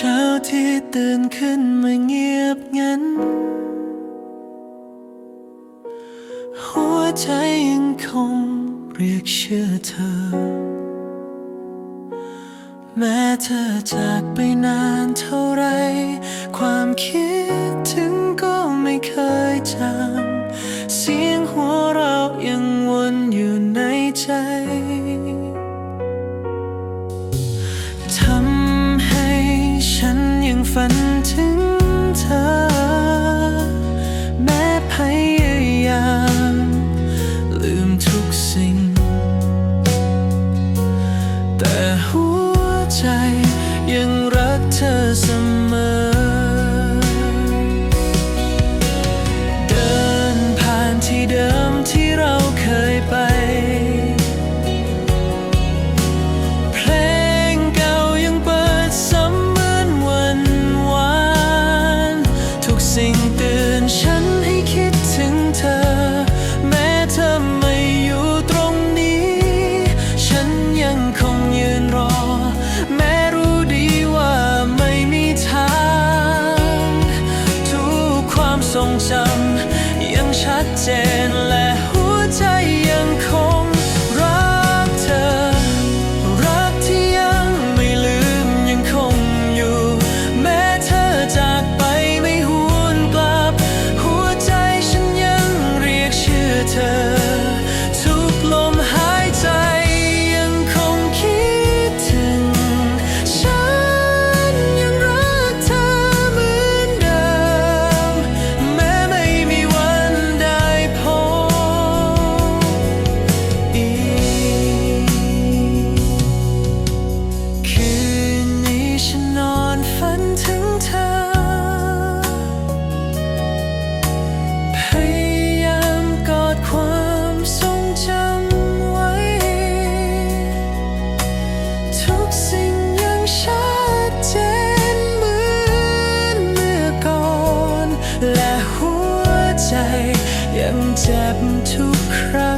เช้าที่ตื่นขึ้นมาเงียบงัน หัวใจยังคงเรียกชื่อเธอ แม้เธอจากไปนานเท่าไร ความคิดถึงก็ไม่เคยจาง efendim ใจยังเจ็บทุกครั้ง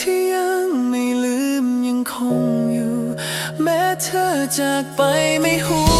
ที่ยังไม่ลืมยังคงอยู่ แม้เธอจากไปไม่หัว